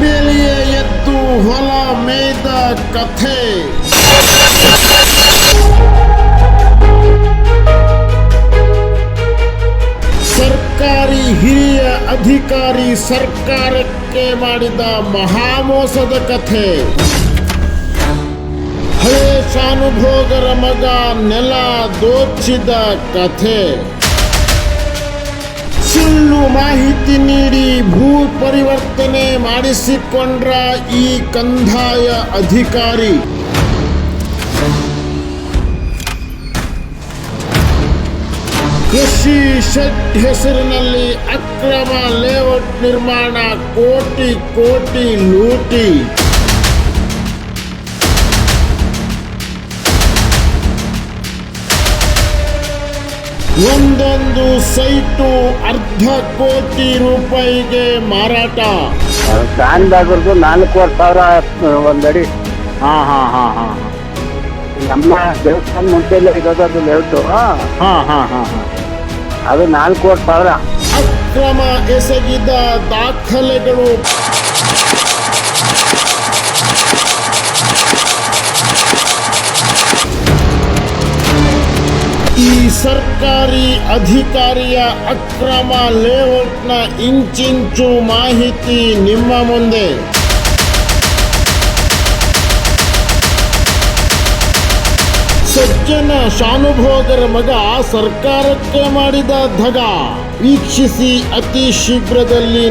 ಬೇಲಿಯೇ ಎದ್ದು ಹೊಲ ಮೇಯ್ದ ಕಥೆ ಸರ್ಕಾರಿ ಹಿರಿಯ ಅಧಿಕಾರಿ ಸರ್ಕಾರಕ್ಕೆ ಮಾಡಿದ ಮಹಾಮೋಸದ ಕಥೆ ಹಳೆ ಶಾನುಭೋಗರ ಮಗ ನೆಲ ದೋಚಿದ ಕಥೆ ಸುಳ್ಳು ಮಾಹಿತಿ ನೀಡಿ ಭೂ ಪರಿವರ್ತನೆ ಮಾಡಿಸಿಕೊಂಡ್ರ ಈ ಕಂದಾಯ ಅಧಿಕಾರಿ. ಕೃಷಿ ಶೆಡ್ ಹೆಸರಿನಲ್ಲಿ ಅಕ್ರಮ ಲೇಔಟ್ ನಿರ್ಮಾಣ ಕೋಟಿ ಕೋಟಿ ಲೂಟಿ. ಒಂದೊಂದು ಸೈಟು ಅರ್ಧ ಕೋಟಿ ರೂಪಾಯಿಗೆ ಮಾರಾಟ. ಬ್ಯಾಗ್ರದ್ದು ನಾಲ್ಕೂವರೆ ಸಾವಿರ ಒಂದಡಿ. ಹಾ ಹಾ ಹಾ ಹಾ. ನಮ್ಮ ದೇವಸ್ಥಾನ ಮುಂಚೆಲ್ಲ ಇರೋದು ಅದು ಲೇಔಟು. ಹಾಂ ಹಾಂ ಹಾಂ ಹಾಂ. ಅದು ನಾಲ್ಕೂವರೆ ಸಾವಿರ. ಅಕ್ರಮ ಎಸಗಿದ ದಾಖಲೆಗಳು. ಈ ಸರ್ಕಾರಿ ಅಧಿಕಾರಿಯ ಅಕ್ರಮ ಲೇಔಟ್ನ ಇಂಚಿಂಚು ಮಾಹಿತಿ ನಿಮ್ಮ ಮುಂದೆ. ಸಜ್ಜನ ಶಾನುಭೋಗರ ಮಗ ಸರ್ಕಾರಕ್ಕೆ ಮಾಡಿದ ಧಗ. ವೀಕ್ಷಿಸಿ ಅತಿ ಶೀಘ್ರದಲ್ಲಿ